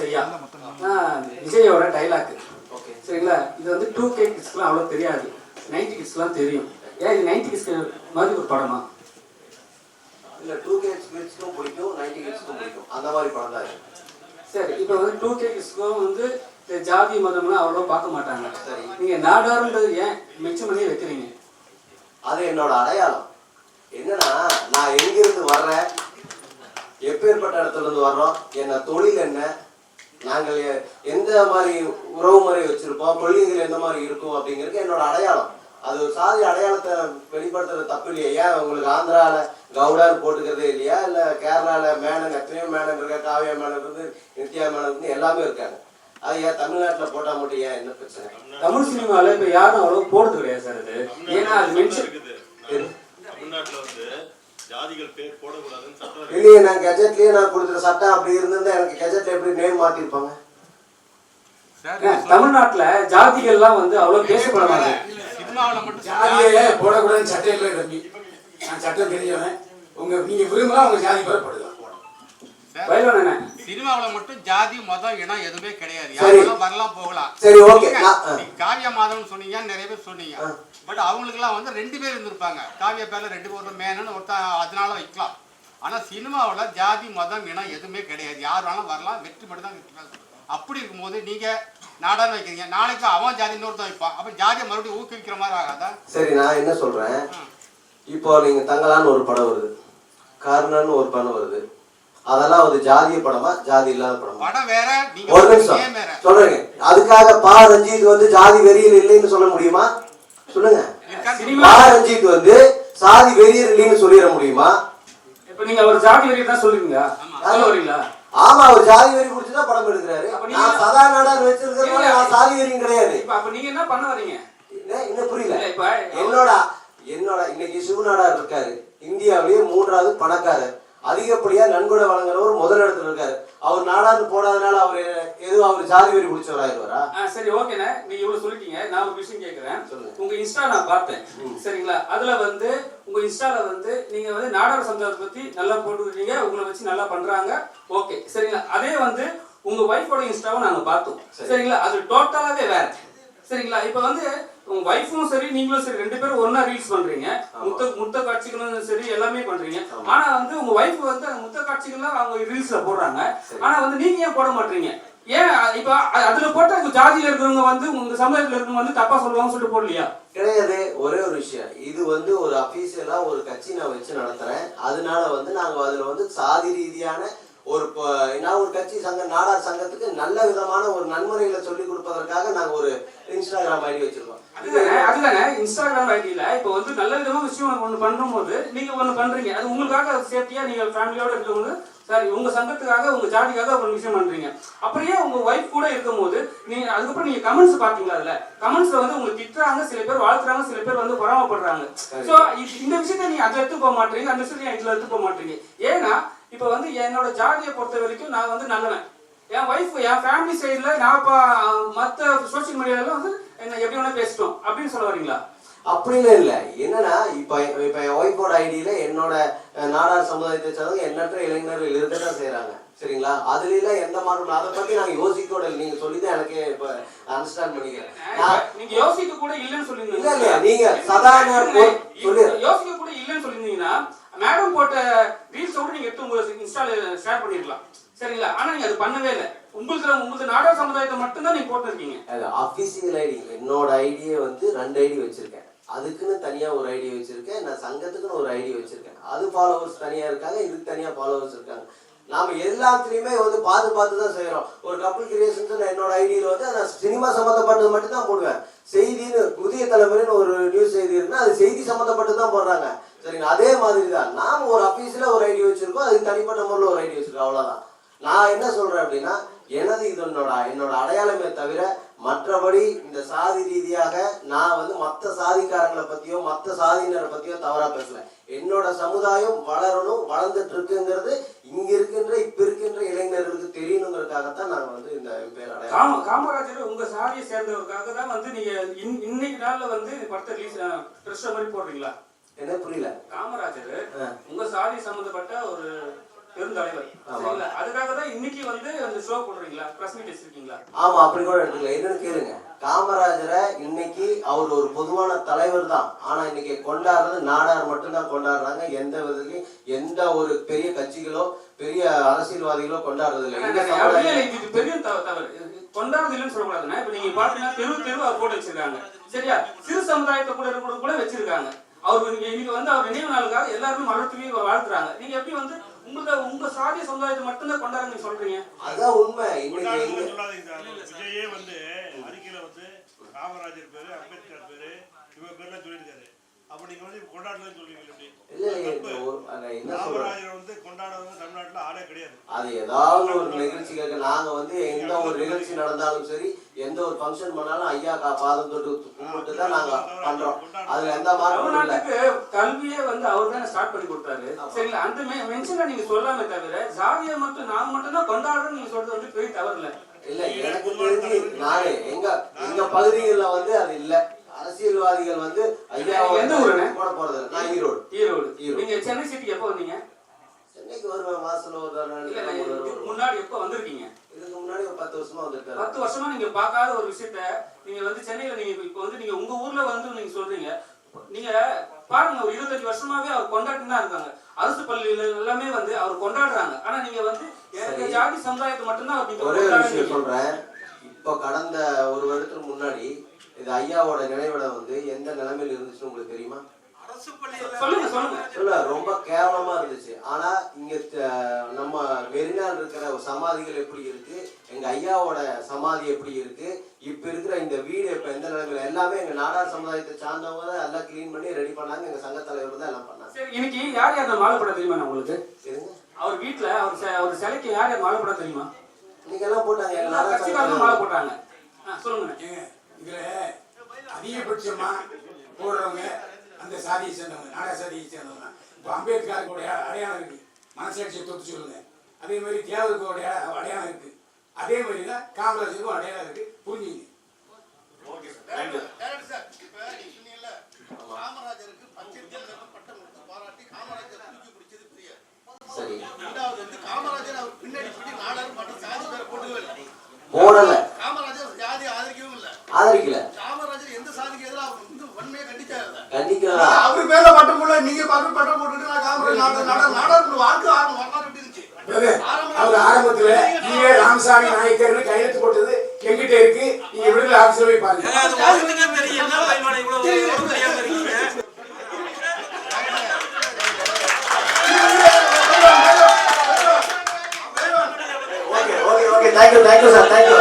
செய்யா விஜயோட dialogue okay சரிங்களா? இது வந்து டூ கே கிட்ஸ்க்குலாம் அவ்வளோ தெரியாது. நைன்டி கிட்ஸ்லாம் தெரியும். ஏன் இது நைன்டி கிட்ஸ்க்கு மாதிரி ஒரு படமா? இல்ல டூ கே கிட்ஸ்க்கும் பிடிக்கும் நைன்டி கிட்ஸ்க்கும் பிடிக்கும். அந்த மாதிரி படம் தான். சரி இப்போ வந்து டூ கே கிட்ஸ்க்கும் வந்து ஜாதி மதம்லாம் அவ்வளோ பார்க்க மாட்டாங்க. சரி. நீங்கள் நாடாருன்றது ஏன் மென்ஷன் பண்ணி வைக்கிறீங்க? அது என்னோட அடையாளம். என்னன்னா நான் எங்கிருந்து வர்றேன் எப்பேற்பட்ட இடத்துல இருந்து வர்றோம்? என்ன தொழில் என்ன? நாங்கள் எந்த மாதிரி உறவு முறை வச்சிருப்போம்? கொள்கைகள் எந்த மாதிரி இருக்கும் அப்படிங்கிறது என்னோட அடையாளம். அது ஒரு சாதி அடையாளத்தை வெளிப்படுத்துறது தப்பு இல்லையா? ஏன் உங்களுக்கு ஆந்திரால கவுடான்னு போட்டுக்கிறதே இல்லையா? இல்ல கேரளால மேனன் எத்தனையோ மேனன் இருக்கா காவியா மேனன் இருந்து நித்யா மேனன் இருந்து எல்லாமே இருக்காங்க. அது ஏன் தமிழ்நாட்டுல போட்டா மட்டும் ஏன் என்ன பிரச்சனை? தமிழ் சினிமாவில் இப்போ யாரும் அவ்வளோ போடுறது கிடையாது சார் அது. ஏன்னா அது மென்ஷன் தமிழ்நாட்டுல வந்து ஜாதிகள் பேர் போடக்கூடாதுன்னு சட்டம் இருக்கு. இல்லையே நான் கெஜெட்லயே நான் கொடுத்துற சட்டம் அப்படி இருந்திருந்தா எனக்கு கெஜெட்ல எப்படி நேம் மாத்திருப்பாங்க? தமிழ்நாட்டில் ஜாதிகள்லாம் வந்து அவ்வளோ பேசப்பட மாட்டாங்க சினிமாவில் மட்டும் ஜாதியே போடக்கூடாதுன்னு சட்டம் இல்லை தம்பி. நான் சட்டம் தெரிஞ்சவன். உங்க நீங்க விரும்பலாம் உங்க ஜாதி பேர் போடுதான் என்ன? சினிமாவில் மட்டும் ஜாதி மதம் இனம் எதுவுமே கிடையாது. யாரெல்லாம் வரலாம் போகலாம். சரி. நீங்க காவியா மாதவன் சொன்னீங்க நிறைய பேர் சொன்னீங்க. பட் அவங்களுக்குலாம் வந்து ரெண்டு பேர் இருந்திருப்பாங்க. காவியா பேர்ல ரெண்டு பேர் மேனன்னு ஒருத்தன் அதனால வைக்கலாம். ஆனா சினிமாவில் ஜாதி மதம் இனம் எதுவுமே கிடையாது. யார் வேணாலும் வரலாம். வெற்றி மட்டும் தான். அப்படி இருக்கும்போது நீங்க நாடான்னு வைக்கிறீங்க. நாளைக்கு அவன் ஜாதி இன்னொருத்தன் வைப்பான். அப்ப ஜாதியை மறுபடியும் ஊக்குவிக்கிற மாதிரி ஆகாதா? சரி நான் என்ன சொல்றேன்? இப்போ நீங்க தங்கலான்னு ஒரு படம் வருது. கர்ணன் ஒரு படம் வருது. அதெல்லாம் ஒரு ஜாதிய படமா ஜாதி இல்லாத படமா? படம் வேற நீங்க ஒரு நிமிஷம். வேற? சொல்றேங்க. அதுக்காக பா ரஞ்சித் வந்து ஜாதி வெறியில் இல்லைன்னு சொல்ல முடியுமா? சொல்லுங்க. பா ரஞ்சித் வந்து சாதி வெறியர் இல்லைன்னு சொல்லிட முடியுமா? இப்போ நீங்கள் அவர் ஜாதி வரைக்கும் தான் சொல்லுவீங்களா சொல்ல வரீங்களா? ஆமா அவர் ஜாதி வெறி குடிச்சு தான் படம் எடுக்கிறாரு. அப்ப நீங்க- நான் சதா நாடார் வச்சிருக்கிறதுனால நான் சாதி வெறியும் கிடையாது. அப்போ நீங்கள் என்ன பண்ண வரீங்க? என்ன- இன்னும் புரியல. என்னோட என்னோட இன்னைக்கு சிவநாடார் இருக்காரு. இந்தியாவிலேயே மூன்றாவது பணக்காரர். அதிகப்படியா நன்கொடை வழங்குறவர் முதல் இடத்துல இருக்காரு. அவர் நாடாந்து போடாதனால அவர் எதுவும் அவர் ஜாதி வெறி பிடிச்சவராயிருவாரா? ஆ சரி ஓகேண்ணே நீங்க இவ்வளவு சொல்லிட்டீங்க. நான் ஒரு விஷயம் கேட்கிறேன். உங்க இன்ஸ்டா நான் பார்த்தேன். சரிங்களா? அதுல வந்து உங்க இன்ஸ்டால வந்து நீங்க வந்து நாடக சமுதாயத்தை பத்தி நல்லா போட்டுருக்கீங்க உங்களை வச்சு நல்லா பண்றாங்க. ஓகே சரிங்களா? அதே வந்து உங்க ஒய்ஃபோட இன்ஸ்டாவை நாங்க பார்த்தோம். சரிங்களா? அது டோட்டலாவே வேற. சரிங்களா? இப்ப வந்து உங்க ஒய்ஃபும் சரி நீங்களும் சரி ரெண்டு பேரும் ஒண்ணா ரீல்ஸ் பண்றீங்க. முத்த முத்த காட்சிகளும் சரி எல்லாமே பண்றீங்க. ஆனா வந்து உங்க ஒய்ஃப் வந்து முத்த காட்சிகள்லாம் அவங்க ரீல்ஸ்ல போடுறாங்க. ஆனா வந்து நீங்க ஏன் போட மாட்டீங்க? ஏன் இப்ப அதுல போட்டா உங்க ஜாதியில இருக்கிறவங்க வந்து உங்க சமுதாயத்துல இருக்கிறவங்க வந்து தப்பா சொல்லுவாங்கன்னு சொல்லிட்டு போடலையா? கிடையாது. ஒரே ஒரு விஷயம். இது வந்து ஒரு அபிஷியலா ஒரு கட்சி நான் வச்சு நடத்துறேன். அதனால வந்து நாங்க அதுல வந்து சாதி ரீதியான ஒரு நான் ஒரு கட்சி சங்க நாடார் சங்கத்துக்கு நல்ல விதமான ஒரு நன்முறைகளை சொல்லி கொடுப்பதற்காக நாங்க ஒரு இன்ஸ்டாகிராம் ஐடி வச்சிருக்கோம். அதுதானே அதுதானே. இன்ஸ்டாகிராம் ஐடியில இப்போ வந்து நல்ல விதமா விஷயம் ஒண்ணு பண்ணும்போது நீங்க ஒண்ணு பண்றீங்க. அது உங்களுக்காக சேஃப்டியா நீங்க ஃபேமிலியோட இருக்கவங்க சாரி உங்க சங்கத்துக்காக உங்க ஜாதிக்காக ஒரு விஷயம் பண்றீங்க. அப்படியே உங்க ஒய்ஃப் கூட இருக்கும்போது நீங்க அதுக்கப்புறம் நீங்க கமெண்ட்ஸ் பாத்தீங்களா அதுல? கமெண்ட்ஸ்ல வந்து உங்களுக்கு திட்டுறாங்க சில பேர் வாழ்த்துறாங்க சில பேர் வந்து பொறாமப்படுறாங்க. சோ இந்த விஷயத்தை நீங்க அதுல எடுத்து போக மாட்டீங்க அந்த விஷயத்தை இதுல எடுத்து போக மாட்டீங்க. ஏன்னா இப்போ வந்து என்னோட ஜாதியை பொறுத்த வரைக்கும் நான் வந்து நல்லவன். என் ஒய்ஃப் என் ஃபேமிலி சைடில் நான் இப்போ மற்ற சோஷியல் மீடியாவில் வந்து என்ன எப்படி வேணா பேசிட்டோம் அப்படின்னு சொல்ல வரீங்களா? அப்படின்னு இல்ல. என்னன்னா இப்ப இப்ப என் ஒய்ஃபோட ஐடியில என்னோட நாடார் சமுதாயத்தை சேர்ந்தவங்க எண்ணற்ற இளைஞர்கள் இருக்கத்தான் செய்றாங்க. சரிங்களா? அதுல எந்த மாற்றம் அதை பத்தி நாங்க யோசிக்கோட இல்லை. நீங்க சொல்லிதான் எனக்கு இப்ப அண்டர்ஸ்டாண்ட் பண்ணிக்கிறேன். நீங்க யோசிக்க கூட இல்லைன்னு இல்ல சொல்லியிருந்தீங்க இல்லையா நீங்க சதா நேரம் போ- சொல்லு யோசிக்க கூட இல்லைன்னு சொல்லியிருந்தீங்கன்னா மேடம் போட்ட ரீல்ஸ் கூட நீங்க எடுத்து உங்க இன்ஸ்டால ஷேர் பண்ணிருக்கலாம். சரிங்களா? ஆனா நீங்க அது பண்ணவே இல்லை. உங்களுக்கு உங்களுக்கு நாடக சமுதாயத்தை மட்டும்தான் நீங்க போட்டிருக்கீங்க. அபிஷியல் ஐடி என்னோட ஐடியை வந்து ரெண்டு ஐடி வச்சிருக்கேன். அதுக்குன்னு தனியாக ஒரு ஐடி வச்சுருக்கேன். நான் சங்கத்துக்குன்னு ஒரு ஐடி வச்சுருக்கேன். அது ஃபாலோவர்ஸ் தனியாக இருக்காங்க இதுக்கு தனியாக ஃபாலோவர்ஸ் இருக்காங்க. நாம் எல்லாத்துலேயுமே வந்து பார்த்து பார்த்து தான் செய்கிறோம் ஒரு கப்பல் கிரியேஷன்ஸ் என்னோட ஐடியில வந்து நான் சினிமா சம்மந்தப்பட்டது மட்டும் தான் போடுவேன். செய்தின்னு புதிய தலைமுறைன்னு ஒரு நியூஸ் செய்தி இருக்குன்னா அது செய்தி சம்மந்தப்பட்டு தான் போடுறாங்க. சரிங்களா? அதே மாதிரி தான் நாம் ஒரு அஃபீஸில் ஒரு ஐடி வச்சுருக்கோம் அதுக்கு தனிப்பட்ட முறையில் ஒரு ஐடி வச்சுருக்கோம். அவ்வளோதான் நான் என்ன சொல்கிறேன் அப்படின்னா எனது இது என்னோட என்னோட அடையாளமே தவிர மற்றபடி இந்த சாதி ரீதியாக நான் வந்து மற்ற சாதிக்காரங்களை பத்தியோ மற்ற சாதியினரை பத்தியோ தவறா பேசல என்னோட சமுதாயம் வளரணும் வளர்ந்துட்டு இருக்குங்கிறது இங்க இருக்கின்ற இப்ப இருக்கின்ற இளைஞர்களுக்கு தெரியணுங்கிறதுக்காகத்தான் நான் வந்து இந்த பேர் காம காமராஜர் உங்க சாதியை சேர்ந்தவருக்காக தான் வந்து நீங்க இன்- இன்னைக்கு நாள்ல வந்து படத்தை ரிலீஸ் மாதிரி போடுறீங்களா? என்ன புரியல? காமராஜர். உங்க சாதி சம்பந்தப்பட்ட ஒரு பெருந்தலைவர். சரிங்களா? அதுக்காக தான் இன்னைக்கு வந்து அந்த ஷோ போடுறீங்களா பிரஸ் மீட் வச்சிருக்கீங்களா? ஆமா அப்படி கூட எடுத்துக்கலாம் என்னன்னு கேளுங்க. காமராஜரை இன்னைக்கு அவர் ஒரு பொதுவான தலைவர் தான். ஆனா இன்னைக்கு கொண்டாடுறது நாடார் மட்டும்தான் கொண்டாடுறாங்க. எந்த விதத்துலயும் எந்த ஒரு பெரிய கட்சிகளோ பெரிய அரசியல்வாதிகளோ கொண்டாடுறது இல்லை இது பெரிய தவ- தவறு. கொண்டாடுறது இல்லைன்னு இப்ப நீங்க பாத்தீங்கன்னா தெரு தெரு அவர் போட்டு வச்சிருக்காங்க. சரியா? சிறு சமுதாயத்தை கூட கூட கூட வச்சிருக்காங்க. அவர் இன்னைக்கு வந்து அவர் நினைவு நாளுக்காக எல்லாருமே மலர் தூவி வாழ்த்துறாங்க. நீங்க எப்படி வந்து உங்களோட உங்க சாதிய சமுதாயத்தை மட்டும்தான் கொண்டாடுங்க சொல்றீங்க? அதான் உண்மை. சொல்லாதீங்க சார். விஜயே வந்து அறிக்கையில வந்து காமராஜர் பேரு அம்பேத்கர் பேரு இவங்க பேர்லாம் சொல்லியிருக்காரு. அப்ப நீங்க வந்து சொல்லுவீங்க சொல்றேன் காமராஜர் வந்து கொண்டாடுறவங்க தமிழ்நாட்டுல ஆளே கிடையாது. அது ஏதாவது ஒரு நிகழ்ச்சிகளுக்கு நாங்க வந்து எந்த ஒரு நிகழ்ச்சி நடந்தாலும் சரி எந்த ஒரு ஃபங்க்ஷன் பண்ணாலும் ஐயா கா பாதம் தொட்டு கும்பிட்டு தான் நாங்க பண்றோம். அதுல எந்த தமிழ்நாட்டுக்கு கல்வியே வந்து அவர் தான் ஸ்டார்ட் பண்ணி கொடுத்தாரு. சரிங்களா? அந்த மென்ஷனை நீங்க சொல்லாம தவிர ஜாதியை மட்டும் நாங்க மட்டும் தான் கொண்டாடுறோம் நீங்க சொல்றது வந்து பெரிய தவறு இல்ல இல்ல எனக்கு தெரிஞ்சு நானே எங்க எங்க பகுதிகள்ல வந்து அது இல்ல. அரசியல்வாதிகள் வந்து ஐயா எந்த ஊருண்ணே? போட போறது. நான் ஈரோடு. ஈரோடு. ஈரோடு. நீங்க சென்னை சிட்டி எப்போ வந்தீங்க? சென்னைக்கு வருவேன் மாசத்துல ஒரு. முன்னாடி எப்போ வந்திருக்கீங்க? பத்து வருஷமா வந்துருக்காரு. பத்து வருஷமா நீங்க பார்க்காத ஒரு விஷயத்த நீங்க வந்து சென்னையில நீங்க இப்போ வந்து நீங்க உங்க ஊர்ல வந்து நீங்க சொல்றீங்க. நீங்க பாருங்க ஒரு இருபத்தஞ்சு வருஷமாவே அவர் கொண்டாடிட்டு தான் இருக்காங்க. அரசு பள்ளியில எல்லாமே வந்து அவர் கொண்டாடுறாங்க. ஆனா நீங்க வந்து எனக்கு. ஜாதி சமுதாயத்தை மட்டும்தான் ஒரே விஷயம். சொல்றேன். இப்ப கடந்த ஒரு வருடத்துக்கு முன்னாடி இது ஐயாவோட நினைவிடம் வந்து எந்த நிலைமையில இருந்துச்சுன்னு உங்களுக்கு தெரியுமா? சொல்லுங்க சொல்லுங்க. இல்ல ரொம்ப கேவலமா இருந்துச்சு. ஆனா இங்க நம்ம மெரினால இருக்கிற சமாதிகள் எப்படி இருக்கு? எங்க ஐயாவோட சமாதி எப்படி இருக்கு? இப்ப இருக்கிற இந்த வீடு இப்ப எந்த நிலைமையில எல்லாமே எங்க நாடார் சமுதாயத்தை சார்ந்தவங்க தான் எல்லாம் கிளீன் பண்ணி ரெடி பண்ணாங்க. எங்க சங்க தலைவர் தான் எல்லாம் பண்ணாங்க. சரி இன்னைக்கு யார் யார் மாலை போட தெரியுமா உங்களுக்கு? சரிங்க அவர் வீட்ல அவர் செ- அவர் சிலைக்கு யார் யார் மாலை போட தெரியுமா? இன்னைக்கு எல்லாம் போட்டாங்க எங்க எல்லா நாடார் சங்க கட்சிக்காரங்களும் மாலை. போட்டாங்க. சொல்லுங்க. இதுல அதிகபட்சமா போடுறவங்க அந்த சாதியை சேர்ந்தவங்க நாடா சாதியை சேர்ந்தவங்க. இப்போ அம்பேத்கருடைய அடையாளம் இருக்கு. மனசாட்சியை தொட்டு சொல்லுங்க. அதே மாதிரி தியாகத்துடைய அடையாளம் இருக்கு. அதே மாதிரி தான் காமராஜருக்கும் அடையாளம் இருக்கு. புரிஞ்சுங்க. டேரக்டர் சார், இப்ப நீங்க சொன்னீங்கல்ல, காமராஜருக்கு பச்சை தமிழகம் பட்டம் கொடுத்து பாராட்டி காமராஜர் தூக்கி பிடிச்சது பெரியார். சரி ரெண்டாவது வந்து காமராஜர் அவர் பின்னாடி பிடி நாடார் மற்ற சாதி பேரை போட்டுக்கவே இல்லை. போடல காமராஜர் ஜாதி ஆதரிக்கவும் இல்லை ஆதரிக்கல காமராஜர் எந்த சாதிக்கு எதிராக அவர் வந்து வன்மையை கண்டிச்சாரு இல்ல. கண்டிக்கலாம் அவர் பேர்ல பட்டம் போடல நீங்க பட்டம் பட்டம் போட்டுட்டு நான் காமராஜர் நாடார் நாடார் நாடார் வாழ்க்கை ஆரம்பம் வரலாறு எப்படி இருந்துச்சு அவர் ஆரம்பத்துல ஈவே ராமசாமி நாயக்கர்னு கையெழுத்து போட்டது எங்கிட்ட இருக்கு. நீங்க விடுதலை ஆபீஸ்ல போய் பாருங்க. Thank you thank you sir thank you